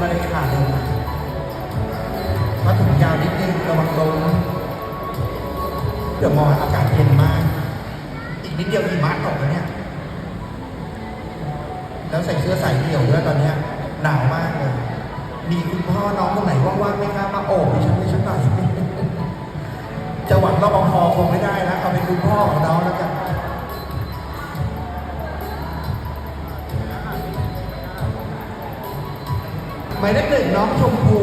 มาเลยค่ะเดินมามาถุงยาวนิดนึงระวังลมเดี๋ยวมองอากาศเย็นมาก อีกนิดเดียวหิมะตกแล้วเนี่ย แล้วใส่เสื้อใส่เดี่ยวด้วยตอนเนี้ยหนาวมากเลย มีคุณพ่อน้องคนไหนว่างๆไหมครับมาโอบดิฉันดิฉันหน่อยจะหวังรปภคงไม่ได้นะเอาเป็นคุณพ่อของน้องแล้วกัน หมายเลขหนึ่งน้องชมพู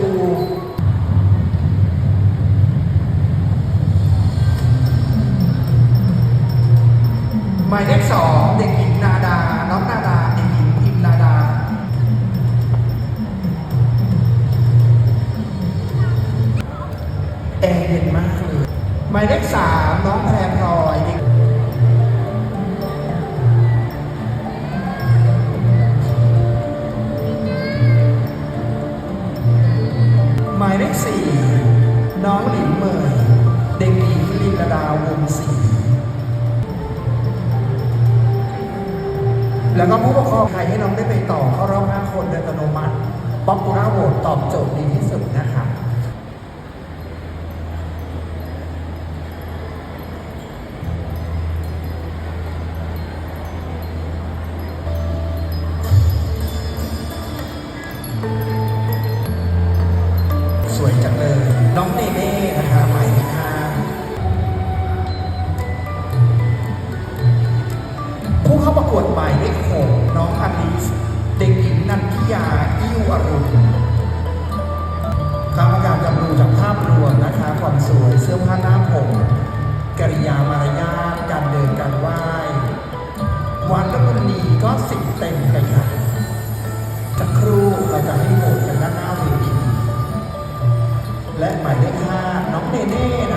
หมายเลขสองเด็กหญิงนาดา น้องนาดา เด็กหญิงพิมนาดา แอร์เย็นมากเลยหมายเลขสามน้องแพรพลอยเด็ก เลขสี่น้องหลินเมยเด็กหญิงลินดาวงศรีแล้วก็ผู้ปกครองใครให้น้องได้ไปต่อเข้ารอบห้าคนโดยอัตโนมัติป๊อปปูล่าโหวตตอบโจทย์ดี วดหมายเลขหกน้องอลิสเด็กหญิงนันทิยาอิวอรุณกรรมการจะดูจากภาพรวมนะคะความสวยเสื้อผ้าหน้าผมกริยามารยาทการเดินการไหว้วันและวันนี้ก็สิบเต็มไปค่ะสักครูเราจะให้โหวตกันด้านหน้าเวทีและหมายเลขห้าน้องเนเน่นะ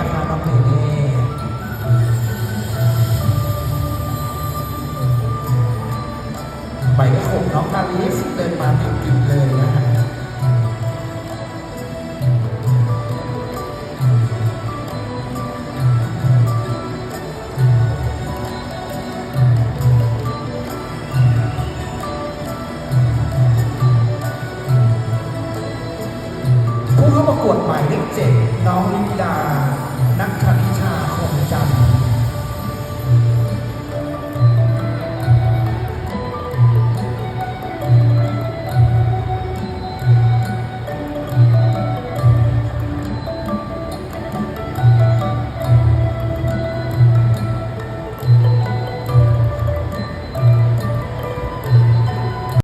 ประกวดหมายเลขเจ็ดน้องลิดานักคณิชา